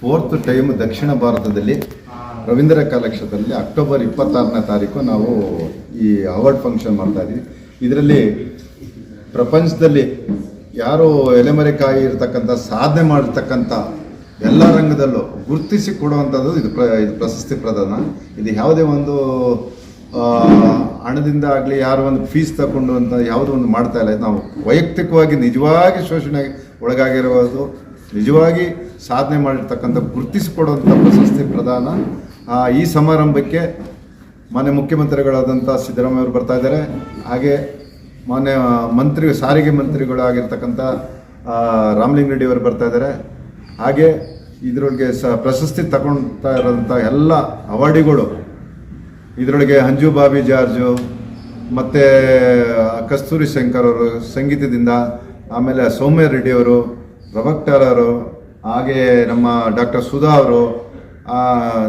Fourth time ದಕ್ಷಿಣ ಭಾರತದಲ್ಲಿ Ravindra ಕಲಾಕ್ಷೇತ್ರದಲ್ಲಿ October ಇಪ್ಪತ್ತಾರನೇ ತಾರೀಕು ನಾವು ಈ ಅವಾರ್ಡ್ ಫಂಕ್ಷನ್ ಮಾಡ್ತಾ ಇದ್ದೀವಿ. ಇದರಲ್ಲಿ ಪ್ರಪಂಚದಲ್ಲಿ ಯಾರು ಎಲೆಮರೆಕಾಯಿ ಇರತಕ್ಕಂಥ, ಸಾಧನೆ ಮಾಡಿರ್ತಕ್ಕಂಥ ಎಲ್ಲ ರಂಗದಲ್ಲೂ ಗುರುತಿಸಿ ಕೊಡುವಂಥದ್ದು ಇದು ಪ್ರ, ಇದು ಪ್ರಶಸ್ತಿ ಪ್ರದಾನ. ಇದು ಯಾವುದೇ ಒಂದು ಹಣದಿಂದ ಆಗಲಿ, ಯಾರು ಒಂದು ಫೀಸ್ ತಗೊಂಡು ಅಂತ ಯಾವುದೋ ಒಂದು ಮಾಡ್ತಾ ಇಲ್ಲ. ನಾವು ವೈಯಕ್ತಿಕವಾಗಿ ನಿಜವಾಗಿ ಶೋಷಣೆ ಒಳಗಾಗಿರುವುದು. ನಿಜವಾಗಿ ಸಾಧನೆ ಮಾಡಿರ್ತಕ್ಕಂಥ ಗುರುತಿಸಿಕೊಡುವಂಥ ಪ್ರಶಸ್ತಿ ಪ್ರದಾನ ಈ ಸಮಾರಂಭಕ್ಕೆ ಮಾನ್ಯ ಮುಖ್ಯಮಂತ್ರಿಗಳಾದಂಥ ಸಿದ್ದರಾಮಯ್ಯ ಅವರು ಬರ್ತಾ ಇದ್ದಾರೆ. ಹಾಗೆ ಮಾನ್ಯ ಮಂತ್ರಿ, ಸಾರಿಗೆ ಮಂತ್ರಿಗಳಾಗಿರ್ತಕ್ಕಂಥ ರಾಮಲಿಂಗ ರೆಡ್ಡಿ ಅವರು ಬರ್ತಾ ಇದ್ದಾರೆ. ಹಾಗೆ ಇದರೊಳಗೆ ಸ, ಪ್ರಶಸ್ತಿ ತಗೊಳ್ತಾ ಇರೋಂಥ ಎಲ್ಲ ಅವಾರ್ಡಿಗಳು, ಇದರೊಳಗೆ ಅಂಜು ಬಾಬಿ ಜಾರ್ಜು, ಮತ್ತು ಕಸ್ತೂರಿ ಶಂಕರ್ ಅವರು ಸಂಗೀತದಿಂದ, ಆಮೇಲೆ ಸೌಮ್ಯ ರೆಡ್ಡಿ ಅವರು ಪ್ರಭಕ್ಟರ್ ಅವರು ಹಾಗೆ ನಮ್ಮ ಡಾಕ್ಟರ್ ಸುಧಾ ಅವರು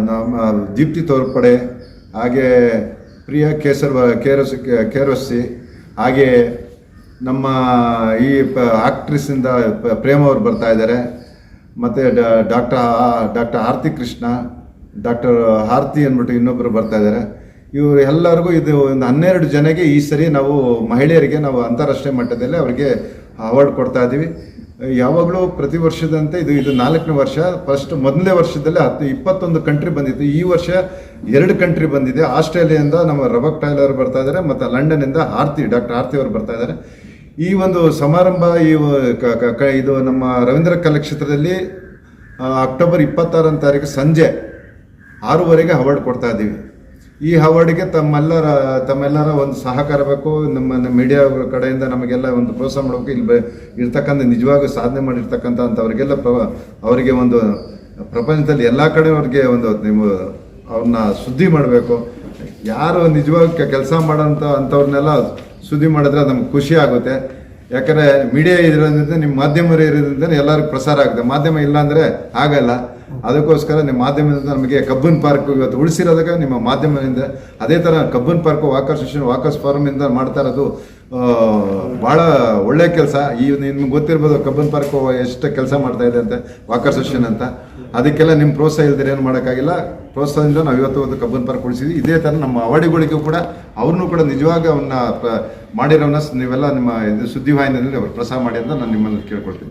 ನಮ್ಮ ದೀಪ್ತಿ ತೋರ್ಪಡೆ, ಹಾಗೆ ಪ್ರಿಯಾ ಕೇಸರ್ ಕೇರಸ್, ಕೇರಸ್ಸಿ, ಹಾಗೆ ನಮ್ಮ ಈ ಪ ಆಕ್ಟ್ರೆಸ್ಸಿಂದ ಪ್ರೇಮ ಅವರು ಬರ್ತಾ ಇದ್ದಾರೆ. ಮತ್ತು doctor doctor Aarathi Krishna, doctor Aarathi ಅಂದ್ಬಿಟ್ಟು ಇನ್ನೊಬ್ಬರು ಬರ್ತಾ ಇದ್ದಾರೆ. ಇವರು ಎಲ್ಲರಿಗೂ ಇದು ಒಂದು ಹನ್ನೆರಡು ಜನಕ್ಕೆ ಈ ಸರಿ ನಾವು ಮಹಿಳೆಯರಿಗೆ ನಾವು ಅಂತಾರಾಷ್ಟ್ರೀಯ ಮಟ್ಟದಲ್ಲಿ ಅವರಿಗೆ ಅವಾರ್ಡ್ ಕೊಡ್ತಾ ಇದ್ದೀವಿ ಯಾವಾಗಲೂ ಪ್ರತಿ ವರ್ಷದಂತೆ ಇದು ಇದು ನಾಲ್ಕನೇ ವರ್ಷ ಫಸ್ಟ್ ಮೊದಲನೇ ವರ್ಷದಲ್ಲಿ ಹತ್ತು, ಇಪ್ಪತ್ತೊಂದು ಕಂಟ್ರಿ ಬಂದಿತ್ತು. ಈ ವರ್ಷ ಎರಡು ಕಂಟ್ರಿ ಬಂದಿದೆ. ಆಸ್ಟ್ರೇಲಿಯಾದಿಂದ ನಮ್ಮ ರಬಕ್ ಟೈಲರ್ ಬರ್ತಾ ಇದ್ದಾರೆ ಮತ್ತು ಲಂಡನ್ನಿಂದ ಆರ್ತಿ, ಡಾಕ್ಟರ್ ಆರ್ತಿ ಅವರು ಬರ್ತಾ ಇದ್ದಾರೆ ಈ ಒಂದು ಸಮಾರಂಭ, ಈ ಇದು ನಮ್ಮ ರವೀಂದ್ರ ಕಲಾಕ್ಷೇತ್ರದಲ್ಲಿ ಅಕ್ಟೋಬರ್ ಇಪ್ಪತ್ತಾರನೇ ತಾರೀಕು ಸಂಜೆ ಆರೂವರೆಗೆ ಅವಾರ್ಡ್ ಕೊಡ್ತಾ ಇದ್ದೀವಿ ಈ ಅವಾರ್ಡ್ಗೆ ತಮ್ಮೆಲ್ಲರ ತಮ್ಮೆಲ್ಲರ ಒಂದು ಸಹಕಾರ ಬೇಕು. ನಮ್ಮ ನಮ್ಮ ಮೀಡಿಯಾ ಕಡೆಯಿಂದ ನಮಗೆಲ್ಲ ಒಂದು ಪ್ರೋತ್ಸಾಹ ಮಾಡಬೇಕು. ಇಲ್ಲಿ ಇರ್ತಕ್ಕಂಥ ನಿಜವಾಗೂ ಸಾಧನೆ ಮಾಡಿರ್ತಕ್ಕಂಥ ಅಂಥವ್ರಿಗೆಲ್ಲ ಪ್ರ, ಅವರಿಗೆ ಒಂದು ಪ್ರಪಂಚದಲ್ಲಿ ಎಲ್ಲ ಕಡೆ ಅವ್ರಿಗೆ ಒಂದು ನೀವು ಅವ್ರನ್ನ ಸುದ್ದಿ ಮಾಡಬೇಕು. ಯಾರು ನಿಜವಾಗಿ ಕೆಲಸ ಮಾಡೋಂಥ ಅಂಥವ್ರನ್ನೆಲ್ಲ ಸುದ್ದಿ ಮಾಡಿದ್ರೆ ನಮ್ಗೆ ಖುಷಿ ಆಗುತ್ತೆ. ಯಾಕಂದರೆ ಮೀಡಿಯಾ ಇರೋದ್ರಿಂದ, ನಿಮ್ಮ ಮಾಧ್ಯಮರು ಇರೋದ್ರಿಂದ ಎಲ್ಲರಿಗೂ ಪ್ರಸಾರ ಆಗುತ್ತೆ. ಮಾಧ್ಯಮ ಇಲ್ಲಾಂದರೆ ಆಗಲ್ಲ. ಅದಕ್ಕೋಸ್ಕರ ನಿಮ್ಮ ಮಾಧ್ಯಮದಿಂದ ನಮಗೆ ಕಬ್ಬನ್ ಪಾರ್ಕ್ ಇವತ್ತು ಉಳಿಸಿರೋದಕ್ಕೆ ನಿಮ್ಮ ಮಾಧ್ಯಮದಿಂದ ಅದೇ ಥರ Cubbon park walker session, walkers ಫಾರ್ಮಿಂದ ಮಾಡ್ತಾ ಇರೋದು ಭಾಳ ಒಳ್ಳೆ ಕೆಲಸ. ಈ ನಿಮ್ಗೆ ಗೊತ್ತಿರ್ಬೋದು ಕಬ್ಬನ್ ಪಾರ್ಕ್ ಎಷ್ಟು ಕೆಲಸ ಮಾಡ್ತಾ ಇದೆ ಅಂತ, ವಾಕರ್ ಸೆಷನ್ ಅಂತ. ಅದಕ್ಕೆಲ್ಲ ನಿಮ್ಮ ಪ್ರೋತ್ಸಾಹ ಇಲ್ದಿರ ಏನು ಮಾಡೋಕ್ಕಾಗಿಲ್ಲ. ಪ್ರೋತ್ಸಾಹದಿಂದ ನಾವು ಇವತ್ತು ಒಂದು ಕಬ್ಬನ್ ಪಾರ್ಕ್ ಉಳಿಸಿದ್ವಿ. ಇದೇ ಥರ ನಮ್ಮ ಅವಾರ್ಡಿಗಳಿಗೂ ಕೂಡ ಅವ್ರನ್ನೂ ಕೂಡ ನಿಜವಾಗಿ ಅವನ್ನ ಮಾಡಿರೋನ್ನ ನೀವೆಲ್ಲ ನಿಮ್ಮ ಇದು ಸುದ್ದಿವಾಹಿನಿಯಲ್ಲಿ ಅವ್ರು ಪ್ರಸಾರ ಮಾಡಿ ಅಂತ ನಾನು ನಿಮ್ಮಲ್ಲಿ ಕೇಳ್ಕೊಳ್ತೀನಿ.